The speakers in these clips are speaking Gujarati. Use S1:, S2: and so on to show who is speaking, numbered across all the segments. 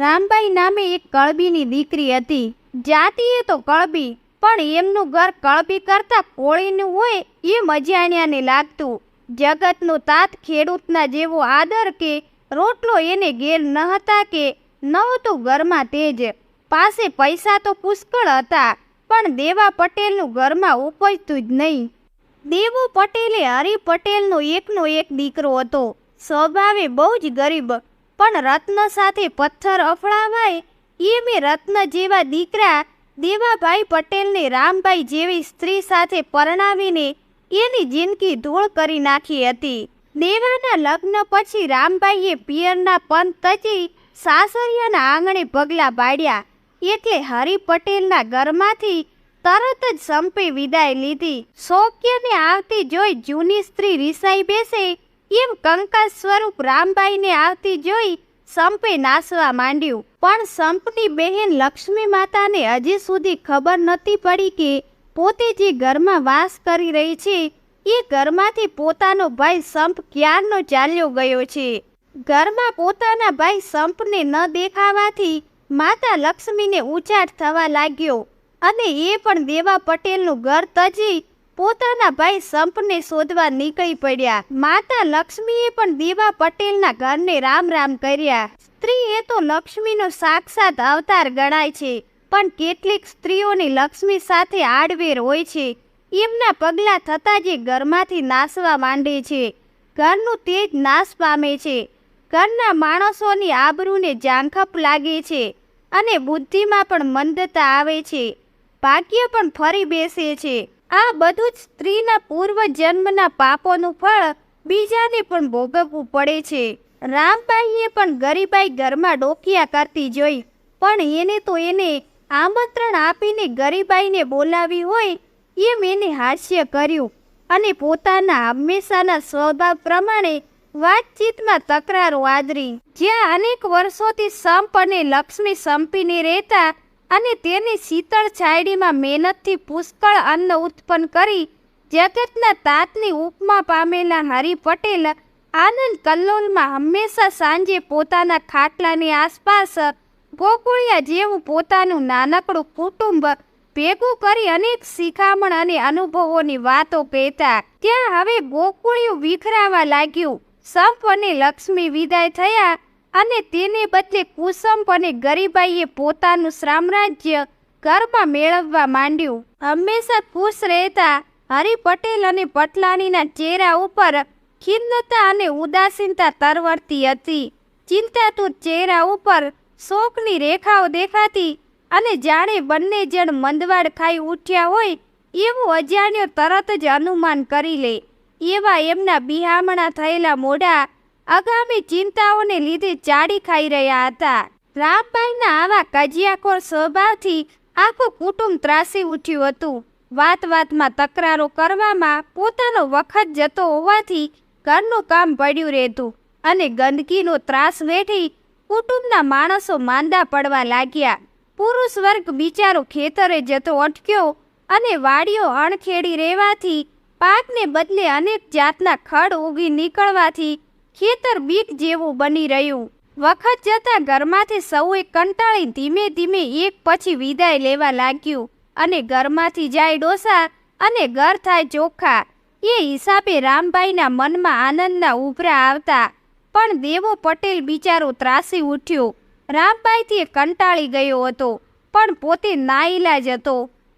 S1: રામબાઈ નામે એક કળબીની દીકરી હતી. જાતિએ તો કળબી, પણ એમનું ઘર કળબી કરતાં કોળીનું હોય એ મજાણ્યાને લાગતું. જગતનું તાત ખેડૂતના જેવો આદર કે રોટલો એને ઘેર ન હતા કે નહોતું ઘરમાં તેજ. પાસે પૈસા તો પુષ્કળ હતા, પણ દેવા પટેલનું ઘરમાં ઉપજતું જ નહીં. દેવો પટેલે હરિ પટેલનો એકનો એક દીકરો હતો. સ્વભાવે બહુ જ ગરીબ પણ રત્ન સાથે પથ્થર અફડાવાય એ મેં રત્ન જેવા દીકરા દેવાભાઈ પટેલને રામભાઈ જેવી સ્ત્રી સાથે પરણાવીને એની જિંદગી ધૂળ કરી નાખી હતી. દેવાના લગ્ન પછી રામભાઈએ પિયરના પંત તજી સાસરિયાના આંગણે પગલાં પાડ્યા. એટલે હરિ પટેલના ઘરમાંથી તરત જ સંપી વિદાય લીધી. સૌક્યને આવતી જોઈ જૂની સ્ત્રી રિસાઈ બેસે એમ કંકા સ્વરૂપ રામભાઈને આવતી જોઈ સંપે નાસવા માંડ્યું. પણ સંપની બહેન લક્ષ્મી માતાને હજી સુધી ખબર નહોતી પડી કે પોતે જે ઘરમાં વાસ કરી રહી છે, એ ઘરમાંથી પોતાનો ભાઈ સંપ ક્યારનો ચાલ્યો ગયો છે? ઘરમાં પોતાના ભાઈ સંપને ન દેખાવાથી માતા લક્ષ્મીને ઉચાટ થવા લાગ્યો અને એ પણ દેવા પટેલનું ઘર તજી પોતાના ભાઈ સંપને શોધવા નીકળી પડ્યા. માતા લક્ષ્મીએ પણ દેવા પટેલના ઘરને રામ રામ કર્યા. સ્ત્રી એ તો લક્ષ્મીનો સાક્ષાત અવતાર ગણાય છે, પણ કેટલીક સ્ત્રીઓની લક્ષ્મી સાથે આડવેર હોય છે. એમના પગલાં થતાં જે ઘરમાંથી નાસવા માંડે છે. ઘરનું તેજ નાશ પામે છે. ઘરના માણસોની આબરૂને ઝાંખપ લાગે છે અને બુદ્ધિમાં પણ મંદતા આવે છે. ભાગ્ય પણ ફરી બેસે છે. આ બધું જ સ્ત્રીના પૂર્વ જન્મના પાપોનું ફળ બીજાને પણ ભોગવવું પડે છે. રામબાઈએ પણ ગરીબાઈ ઘરમાં ડોકિયા કરતી જોઈ, પણ એને તો એને આમંત્રણ આપીને ગરીબાઈને બોલાવી હોય એમ એને હાસ્ય કર્યું અને પોતાના હંમેશાના સ્વભાવ પ્રમાણે વાતચીતમાં તકરારો આદરી. જ્યાં અનેક વર્ષોથી સંપ અને લક્ષ્મી સંપીને રહેતા અને તેની શીતળ છાયડીમાં મહેનતથી પુષ્કળ અન્ન ઉત્પન્ન કરી જગતના તાતની ઉપમા પામેલા હરિ પટેલ આનંદ કલ્લોલમાં હંમેશા સાંજે પોતાના ખાટલાની આસપાસ ગોકુળિયા જેવું પોતાનું નાનકડું કુટુંબ ભેગું કરી અનેક શિખામણ અને અનુભવોની વાતો કહેતા. ત્યાં હવે ગોકુળિયું વિખરાવા લાગ્યું. સંપ અને લક્ષ્મી વિદાય થયા. અને તેને બદલે કુસંપ અને ગરીબાઈએ પોતાનું સામ્રાજ્ય ઘરમાં મેળવવા માંડ્યું. હંમેશા ખુશ રહેતા હરિ પટેલ અને પટલાણીના ચહેરા ઉપર ખિન્નતા અને ઉદાસીનતા તરવરતી હતી. ચિંતાતુર ચહેરા ઉપર શોકની રેખાઓ દેખાતી અને જાણે બંને જણ મંદવાડ ખાઈ ઉઠ્યા હોય એવું અજાણ્યો તરત જ અનુમાન કરી લે. એવા એમના બિહામણા થયેલા મોઢા આગામી ચિંતાઓને લીધે ચાડી ખાઈ રહ્યા હતા. રામભાઈના આવા કજિયાખોર સ્વભાવથી આખું કુટુંબ ત્રાસી ઉઠ્યું હતું. વાત વાતમાં તકરારો કરવામાં પોતાનો વખત જતો હોવાથી ઘરનું કામ પડ્યું રહેતું અને ગંદકીનો ત્રાસ વેઠી કુટુંબના માણસો માંદા પડવા લાગ્યા. પુરુષ વર્ગ બિચારો ખેતરે જતો અટક્યો અને વાડીઓ અણખેડી રહેવાથી પાકને બદલે અનેક જાતના ખડ ઉગી નીકળવાથી ખેતર બીક જેવું બની રહ્યું. વખત જતાં ઘરમાંથી સૌએ કંટાળી ધીમે ધીમે એક પછી વિદાય લેવા લાગ્યું અને ઘરમાંથી જાય ડોસા અને ઘર થાય ચોખ્ખા એ હિસાબે રામભાઈના મનમાં આનંદના ઉભરા આવતા. પણ દેવો પટેલ બિચારો ત્રાસી ઉઠ્યો. રામભાઈથી કંટાળી ગયો હતો, પણ પોતે નાઈલાજ હતો.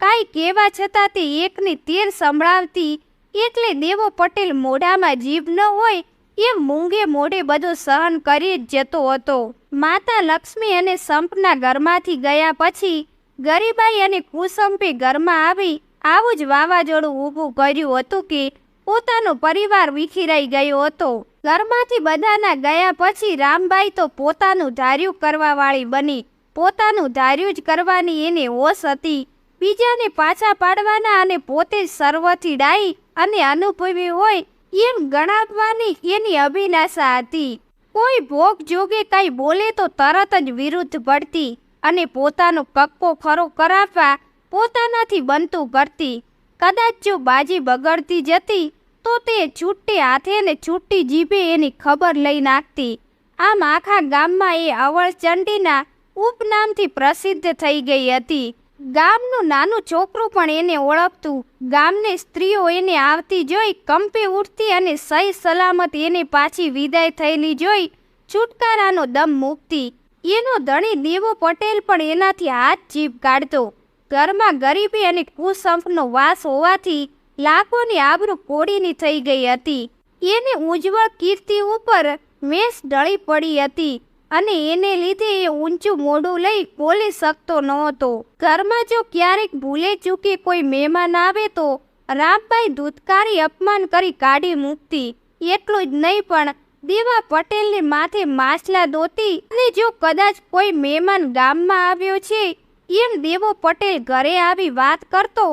S1: કાંઈ કહેવા છતાં તે એકની તેર સંભળાવતી, એટલે દેવો પટેલ મોઢામાં જીભ ન હોય એમ મૂંગે મોઢે બધું સહન કરી જ જતો હતો. માતા લક્ષ્મી અને સંપના ઘરમાંથી ગયા પછી ગરીબાઈ અને કુસંપે ઘરમાં આવી આવું જ વાવાઝોડું ઊભું કર્યું હતું કે પોતાનો પરિવાર વિખેરાઈ ગયો હતો. ઘરમાંથી બધાના ગયા પછી રામબાઈ તો પોતાનું ધાર્યું કરવાવાળી બની. પોતાનું ધાર્યું જ કરવાની એને હોશ હતી. બીજાને પાછા પાડવાના અને પોતે જ સર્વથી ડાઈ અને અનુભવી હોય એમ ગણાવવાની એની અભિલાષા હતી. કોઈ ભોગ જોગે કાંઈ બોલે તો તરત જ વિરુદ્ધ પડતી અને પોતાનો કક્કો ખરો કરાવવા પોતાનાથી બનતું કરતી. કદાચ જો બાજી બગડતી જતી, તો તે છૂટી હાથે ને છૂટી જીભે એની ખબર લઈ નાખતી. આમ આખા ગામમાં એ અવળચંડીના ઉપનામથી પ્રસિદ્ધ થઈ ગઈ હતી. ગામનું નાનું છોકરું પણ એને ઓળખતું. ગામની સ્ત્રીઓ એને આવતી જોઈ કંપી ઉઠતી અને સહી સલામત એને પાછી વિદાય થયેલી જોઈ છુટકારાનો દમ મૂકતી. એનો ધણી દેવો પટેલ પણ એનાથી હાથ જીભ કાઢતો. ઘરમાં ગરીબી અને કુસંપનો વાસ હોવાથી લાખોની આબરૂ કોડીની થઈ ગઈ હતી. એને ઉજ્જવળ કીર્તિ ઉપર મેષ ઢળી પડી હતી. અને એને લીધે એ ઊંચું મોઢું લઈ બોલી શકતો નહોતો. ઘરમાં જો ક્યારેક ભૂલે ચૂકે કોઈ મહેમાન આવે તો રામભાઈ ધૂતકારી અપમાન કરી કાઢી મૂકતી. એટલું જ નહીં પણ દેવા પટેલને માથે માછલા દોતી અને જો કદાચ કોઈ મહેમાન ગામમાં આવ્યો છે, એમ દેવો પટેલ ઘરે આવી વાત કરતો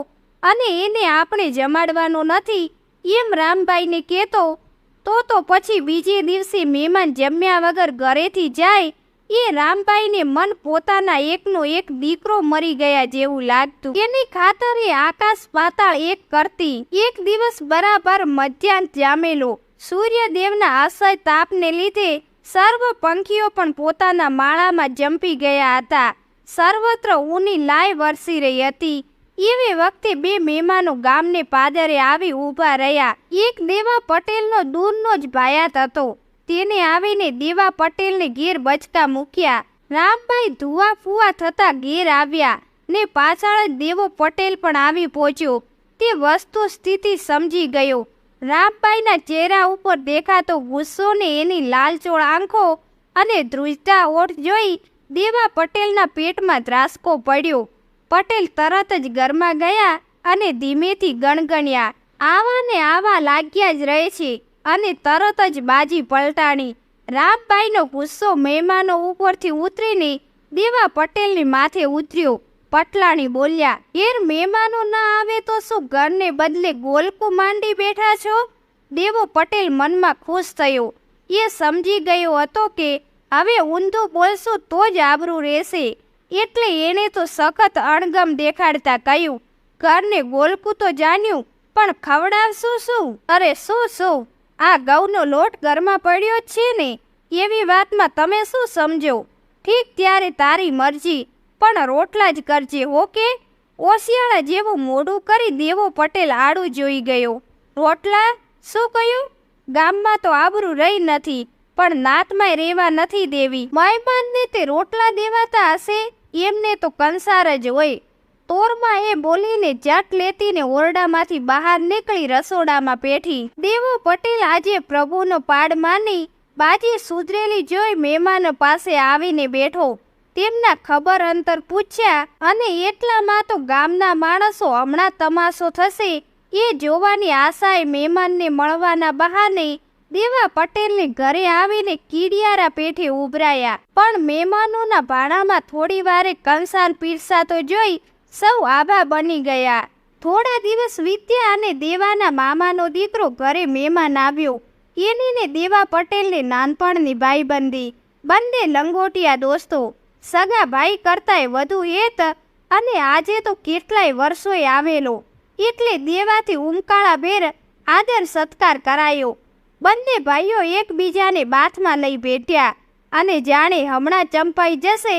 S1: અને એને આપણે જમાડવાનો નથી, એમ રામભાઈને કહેતો તો તો પછી બીજે દિવસે મહેમાન જમ્યા વગર ઘરેથી જાય, એ રામભાઈને મન પોતાના એકનો એક દીકરો મરી ગયા જેવું લાગતું. એની ખાતર આકાશ પાતાળ એક કરતી. એક દિવસ બરાબર મધ્યાહન જામેલો. સૂર્યદેવના આશય તાપને લીધે સર્વ પંખીઓ પણ પોતાના માળામાં જંપી ગયા હતા. સર્વત્ર ઊની લાય વરસી રહી હતી. એવી વખતે બે મહેમાનો ગામને પાદરે આવી ઊભા રહ્યા. એક દેવા પટેલનો દૂરનો જ ભાયાત હતો. તેને આવીને દેવા પટેલને ઘેર બચકા મૂક્યા. રામભાઈ ધુવા ફુવા થતા ઘેર આવ્યા ને પાછળ જ દેવો પટેલ પણ આવી પહોંચ્યો. તે વસ્તુ સ્થિતિ સમજી ગયો. રામભાઈના ચહેરા ઉપર દેખાતો ગુસ્સો ને એની લાલચોળ આંખો અને ધ્રુજતા ઓઠ જોઈ દેવા પટેલના પેટમાં ધ્રાસકો પડ્યો. પટેલ તરત જ ઘરમાં ગયા અને ધીમેથી ગણગણ્યા. આવા ને આવા લાગ્યા જ રહે છે અને તરત જ બાજી પલટાણી. રામભાઈનો ગુસ્સો મહેમાનો ઉપરથી ઉતરીને દેવા પટેલની માથે ઉતર્યો. પટલાણી બોલ્યા, ઘેર મહેમાનો ના આવે તો શું ઘરને બદલે ગોલકું માંડી બેઠા છો? દેવો પટેલ મનમાં ખુશ થયો. એ સમજી ગયો હતો કે, હવે ઊંધું બોલશું તો જ આબરું રહેશે. એટલે એણે તો સખત અણગમ દેખાડતા કહ્યું, ઘરને ગોલકું તો જાણ્યું પણ ખવડાવશું શું? અરે શું શું? આ ગૌનો લોટ ઘરમાં પડ્યો છે ને, એવી વાતમાં તમે શું સમજો? ઠીક ત્યારે તારી મરજી, પણ રોટલા જ કરજે ઓકે ઓશિયાળા જેવું મોઢું કરી દેવો પટેલ આડું જોઈ ગયો. રોટલા? શું કહ્યું? ગામમાં તો આબરૂ રહી નથી, પણ નાતમાં રહેવા નથી દેવી. મહેમાનને તે રોટલા દેવાતા હશે? એમને તો કંસાર જ હોય. તોરમાં એ બોલીને જાટ લેતીને ઓરડામાંથી બહાર નીકળી રસોડામાં પેઠી દેવો પટેલ આજે પ્રભુનો પાડ માની બાજી સુધરેલી જોઈ મહેમાનો પાસે આવીને બેઠો. તેમના ખબર અંતર પૂછ્યા અને એટલામાં તો ગામના માણસો હમણાં તમાશો થશે. એ જોવાની આશાએ મહેમાનને મળવાના બહાને દેવા પટેલને ઘરે આવીને કીડિયારા પેઠે ઉભરાયા. પણ મહેમાનોના ભાણામાં થોડી વારે કંસાર પીરસાતો જોઈ સૌ આભા બની ગયા. થોડા દિવસ વીત્યા અને દેવાના મામાનો દીકરો ઘરે મહેમાન આવ્યો. એની ને દેવા પટેલને નાનપણની ભાઈબંધી, બંને લંગોટિયા દોસ્તો. સગા ભાઈ કરતાંય વધુ એત અને આજે તો કેટલાય વર્ષોએ આવેલો. એટલે દેવાથી ઉમકાળા ભેર આદર સત્કાર કરાયો. બંને ભાઈઓ એકબીજાને બાથમાં લઈ બેઠ્યા અને જાણે હમણાં ચંપાઈ જશે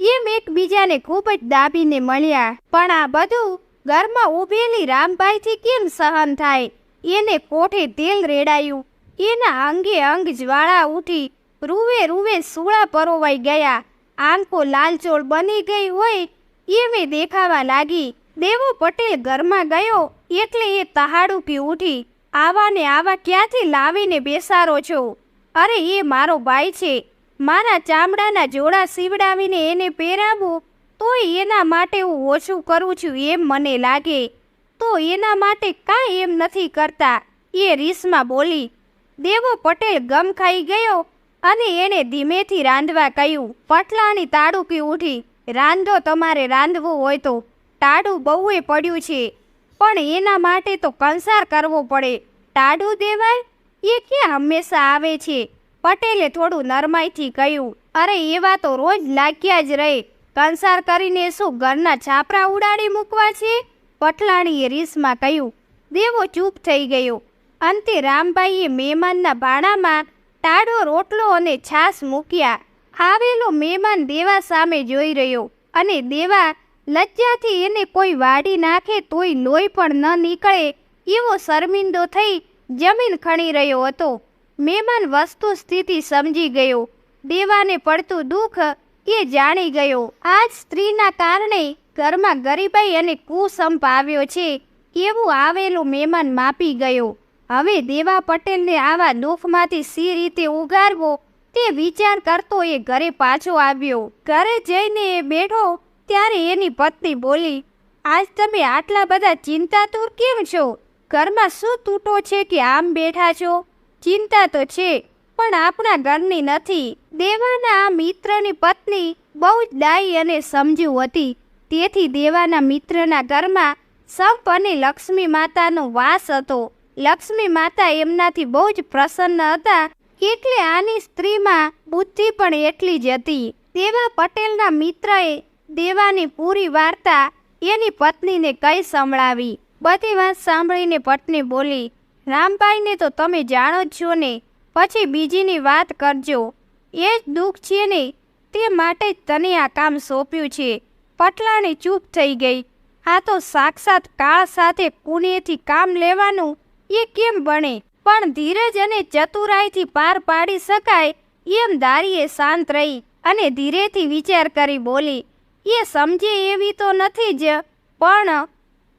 S1: એમ એકબીજાને ખૂબ જ દાબીને મળ્યા. પણ આ બધું ઘરમાં ઊભેલી રામભાઈથી કેમ સહન થાય? એને કોઠે તેલ રેડાયું? એના અંગે અંગ જ્વાળા ઉઠી રૂવે રૂવે સૂળા પરોવાઈ ગયા. આંખો લાલચોળ બની ગઈ હોય એમે દેખાવા લાગી. દેવો પટેલ ઘરમાં ગયો એટલે એ તહાડુકી ઉઠી આવા ને આવા ક્યાંથી લાવીને બેસારો છો? અરે, એ મારો ભાઈ છે. મારા ચામડાના જોડા સીવડાવીને એને પહેરાવું, તોય એના માટે હું ઓછું કરું છું એમ મને લાગે. તો એના માટે કાંઈ એમ નથી કરતા. એ રીસમાં બોલી, દેવો પટેલ ગમ ખાઈ ગયો અને એણે ધીમેથી રાંધવા કહ્યું, પટલાની તાડુકી ઉઠી રાંધો, તમારે રાંધવું હોય તો. તાડું બહુએ પડ્યું છે. પણ એના માટે તો કંસાર કરવો પડે. ટાડું દેવાય? એ ક્યાં હંમેશા આવે છે? પટેલે થોડું નરમાઈથી કહ્યું, અરે એવા તો રોજ લાગ્યા જ રહે. કંસાર કરીને શું ઘરના છાપરા ઉડાડી મૂકવા છે? પટલાણીએ રીસમાં કહ્યું, દેવો ચૂપ થઈ ગયો. અંતે રામભાઈએ મહેમાનના ભાણામાં ટાડો રોટલો અને છાશ મૂક્યા. આવેલો મહેમાન દેવા સામે જોઈ રહ્યો અને દેવા લજ્જાથી એને કોઈ વાડી નાખે તોય લોહી પણ ન નીકળે, એવો શર્મિંદો થઈ જમીન ખણી રહ્યો હતો. મહેમાન વસ્તુ સ્થિતિ સમજી ગયો. દેવાને પડતું દુઃખ એ જાણી ગયો. આજ સ્ત્રીના કારણે ઘરમાં ગરીબાઈ અને કુસંપ આવ્યો છે. એવું આવેલું મહેમાન માપી ગયો. હવે દેવા પટેલને આવા દુઃખમાંથી સી રીતે ઉગારવો તે વિચાર કરતો એ ઘરે પાછો આવ્યો. ઘરે જઈને એ બેઠો ત્યારે એની પત્ની બોલી, આજ તમે આટલા બધા ચિંતાતુર કેમ છો? ઘરમાં શું તૂટો છે કે આમ બેઠા છો? ચિંતા તો છે, પણ આપણા ઘરની નથી. દેવાના આ મિત્રની પત્ની બહુ જ ડાઈ અને સમજુ હતી. તેથી દેવાના મિત્રના ઘરમાં સંપ અને લક્ષ્મી માતાનો વાસ હતો. લક્ષ્મી માતા એમનાથી બહુ જ પ્રસન્ન હતા. એટલે આની સ્ત્રીમાં બુદ્ધિ પણ એટલી જ હતી. દેવા પટેલના મિત્રએ દેવાની પૂરી વાર્તા એની પત્નીને કઈ સંભળાવી? બધી વાત સાંભળીને પત્ની બોલી, રામભાઈને તો તમે જાણો જ છો ને, પછી બીજીની વાત કરજો. એ જ દુઃખ છે ને, તે માટે જ તને આ કામ સોંપ્યું છે. પટલાણી ચૂપ થઈ ગઈ. આ તો સાક્ષાત કાળ સાથે કુનેથી કામ લેવાનું એ કેમ બને? પણ ધીરજ અને ચતુરાઈથી પાર પાડી શકાય એમ દારીએ શાંત રહી અને ધીરેથી વિચાર કરી બોલી એ સમજે એવી તો નથી જ. પણ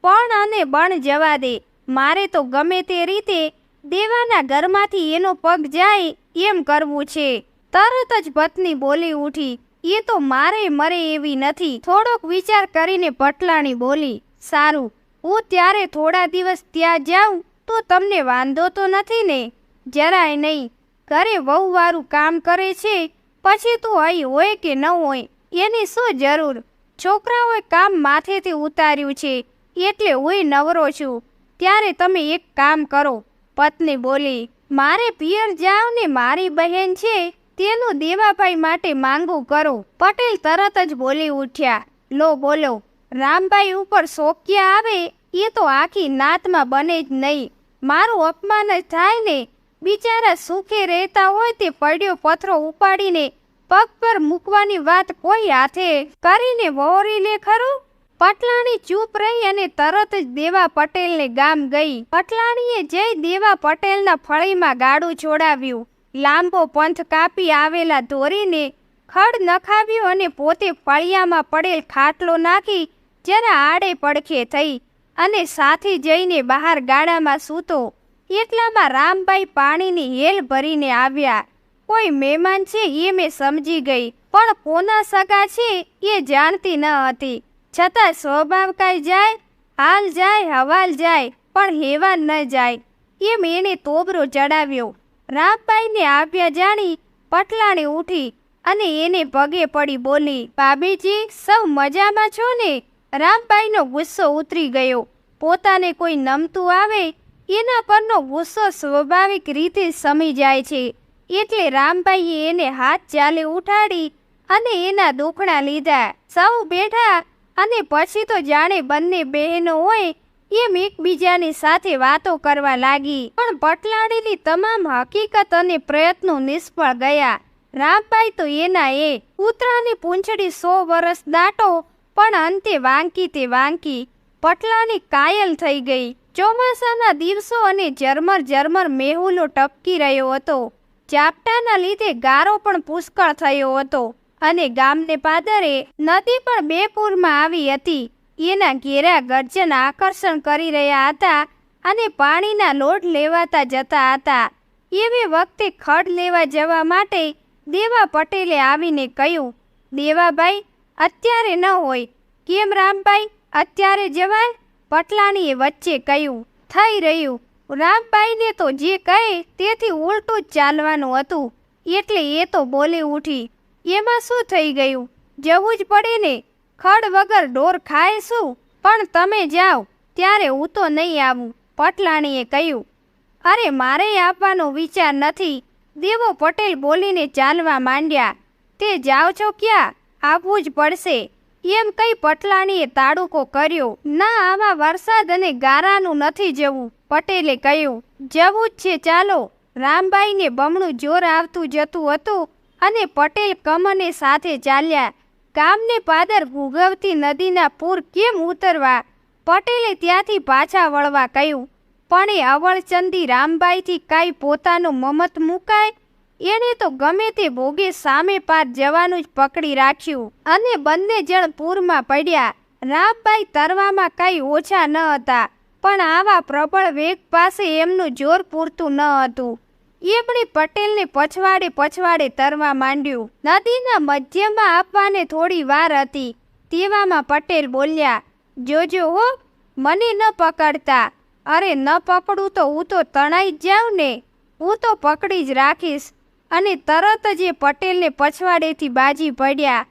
S1: પણ અને બણ જવા દે. મારે તો ગમે તે રીતે દેવાના ઘરમાંથી એનો પગ જાય એમ કરવું છે. તરત જ પત્ની બોલી ઉઠી. એ તો મારે મરે એવી નથી. થોડોક વિચાર કરીને પટલાણી બોલી, સારું, હું ત્યારે થોડા દિવસ ત્યાં જાઉં તો તમને વાંધો તો નથી ને? જરાય નહીં. ઘરે વહુવારું કામ કરે છે, પછી તું અહીં હોય કે ન હોય? એની શું જરૂર? છોકરાઓએ કામ માથેથી ઉતાર્યું છે, એટલે હું નવરો છું. ત્યારે તમે એક કામ કરો, પત્ની બોલી, મારે પિયર જાવ ને મારી બહેન છે, તેનું દેવાભાઈ માટે માંગું કરો. પટેલ તરત જ બોલી ઉઠ્યા. લો બોલો, રામભાઈ ઉપર શોક્યા આવે, એ તો આખી નાતમાં બને જ નહીં. મારું અપમાન જ થાય ને. બિચારા સુખે રહેતા હોય તે પડ્યો પથરો ઉપાડીને પગ પર મૂકવાની વાત કોઈ હાથે કરીને વહોરી લે ખરું? પટલાણી ચૂપ રહી અને તરત જ દેવા પટેલને ગામ ગઈ. પટલાણીએ જઈ દેવા પટેલના ફળીમાં ગાડું છોડાવ્યું. લાંબો પંથ કાપી આવેલા ધોરીને ખડ નખાવ્યો અને પોતે ફળિયામાં પડેલ ખાટલો નાખી જરા આડે પડખે થઈ અને સાથે જઈને બહાર ગાડામાં સૂતો. એટલામાં રામભાઈ પાણીની હેલ ભરીને આવ્યા. કોઈ મહેમાન છે એ મેં સમજી ગઈ, પણ કોના સગા છે એ જાણતી ન હતી. છતાં સ્વભાવ કાંઈ જાય, હાલ જાય, હવાલ જાય, પણ હેવાન ન જાય. એમ એણે તોબરો ચડાવ્યો. રામભાઈને આવ્યા જાણી પટલાણી ઉઠી અને એને પગે પડી બોલી, ભાભીજી, સૌ મજામાં છો ને? રામભાઈનો ગુસ્સો ઉતરી ગયો. પોતાને કોઈ નમતું આવે, એના પરનો ગુસ્સો સ્વાભાવિક રીતે સમી જાય છે. એટલે રામભાઈએ એને હાથ ચાલે ઉઠાડી અને એના દુખણા લીધા. સૌ બેઠા અને પછી તો જાણે બંને બહેનો હોય એમ એકબીજાની સાથે વાતો કરવા લાગી. પણ પટલાણીની તમામ હકીકત અને પ્રયત્નો નિષ્ફળ ગયા. રામભાઈ તો એના એ કૂતરાની પૂંછડી સો વર્ષ દાટો પણ અંતે વાંકી તે વાંકી પટલાની કાયલ થઈ ગઈ. ચોમાસાના દિવસો અને ઝરમર ઝરમર મેહુલો ટપકી રહ્યો હતો. ઝાપટાના લીધે ગારો પણ પુષ્કળ થયો હતો અને ગામને પાદરે નદી પણ બે પૂરમાં આવી હતી. એના ઘેરા ગર્જન આકર્ષણ કરી રહ્યા હતા અને પાણીના લોટ લેવાતા જતા હતા. એવી વખતે ખડ લેવા જવા માટે દેવા પટેલે આવીને કહ્યું, દેવાભાઈ, અત્યારે ન હોય. કેમ રામભાઈ? અત્યારે જવાય? પટલાણીએ વચ્ચે કહ્યું, થઈ રહ્યું. રામભાઈને તો જે કહે તેથી ઉલટું જ ચાલવાનું હતું. એટલે એ તો બોલી ઉઠી. એમાં શું થઈ ગયું? જવું જ પડે ને. ખડ વગર ઢોર ખાય શું? પણ તમે જાઓ. ત્યારે હું તો નહીં આવું, પટલાણીએ કહ્યું. અરે મારે આપવાનો વિચાર નથી. દેવો પટેલ બોલીને ચાલવા માંડ્યા. તે જાઓ છો ક્યાં? આવવું જ પડશે. એમ કઈ પટલાણીએ તાડુકો કર્યો. ના, આવા વરસાદ અને ગારાનું નથી જવું. પટેલે કહ્યું, જવું જ છે, ચાલો. રામબાઈને બમણું જોર આવતું જતું હતું અને પટેલ કમને સાથે ચાલ્યા. ગામને પાદર ભૂગવતી નદીના પૂર કેમ ઉતરવા? પટેલે ત્યાંથી પાછા વળવા કહ્યું, પણ એ અવળચંદી રામબાઈથી કાંઈ પોતાનું મમત મુકાય? એણે તો ગમે તે ભોગે સામે પાર જવાનું જ પકડી રાખ્યું. અને બંને જણ પૂરમાં પડ્યા. રામબાઈ તરવામાં કાંઈ ઓછા ન હતા. પણ આવા પ્રબળ વેગ પાસે એમનું જોર પૂરતું ન હતું. એમણે પટેલને પછવાડે પછવાડે તરવા માંડ્યું. નદીના મધ્યમાં આપવાને થોડી વાર હતી. તેવામાં પટેલ બોલ્યા, જોજો હો, મને ન પકડતા. અરે, ન પકડું તો હું તો તણાઈ જ જાઉં ને. હું તો પકડી જ રાખીશ. અને તરત જ એ પટેલને પછવાડેથી બાજી પડ્યા.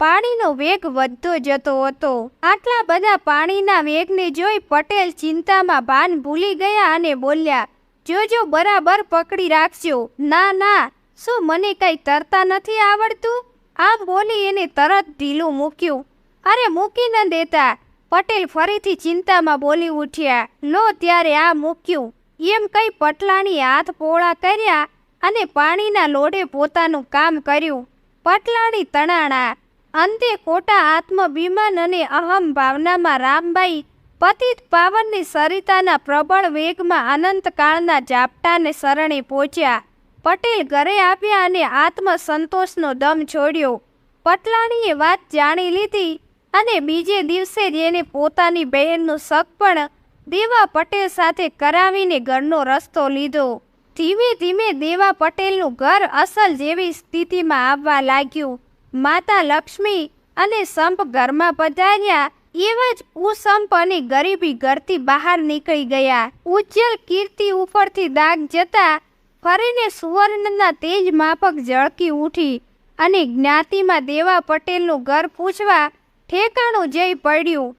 S1: પાણીનો વેગ વધતો જતો હતો. આટલા બધા પાણીના વેગને જોઈ પટેલ ચિંતામાં ભાન ભૂલી ગયા અને બોલ્યા, જોજો, બરાબર પકડી રાખજો. ના ના. શું મને કઈ તરતા નથી આવડતું? આમ બોલી એને તરત ઢીલું મૂક્યું. અરે, મૂકી ન દેતા. પટેલ ફરીથી ચિંતામાં બોલી ઉઠ્યા. લો, ત્યારે આ મૂક્યું. એમ કઈ પટલાણી હાથ પોળા કર્યા અને પાણીના લોઢે પોતાનું કામ કર્યું. પટલાણી તણાણા અંતે ખોટા આત્મભિમાન અને અહમ ભાવનામાં રામબાઈ પતિત પાવનની સરિતાના પ્રબળ વેગમાં અનંતકાળના ઝાપટાને શરણે પહોંચ્યા. પટેલ ઘરે આવ્યા અને આત્મસંતોષનો દમ છોડ્યો. પટલાણીએ વાત જાણી લીધી અને બીજે દિવસે જ એને પોતાની બહેનનું શક પણ દેવા પટેલ સાથે કરાવીને ઘરનો રસ્તો લીધો. ધીમે ધીમે દેવા પટેલનું ઘર અસલ જેવી સ્થિતિમાં આવવા લાગ્યું. માતા લક્ષ્મી અને સંપ ઘરમાં પધાર્યા, એવા જ ઉસંપ અને ગરીબી ઘરથી બહાર નીકળી ગયા. ઉજ્જવલ કીર્તિ ઉપરથી દાગ જતા ફરીને સુવર્ણના તેજ માફક ઝળકી ઉઠી અને જ્ઞાતિમાં દેવા પટેલનું ઘર પૂછવા ઠેકાણું જઈ પડ્યું.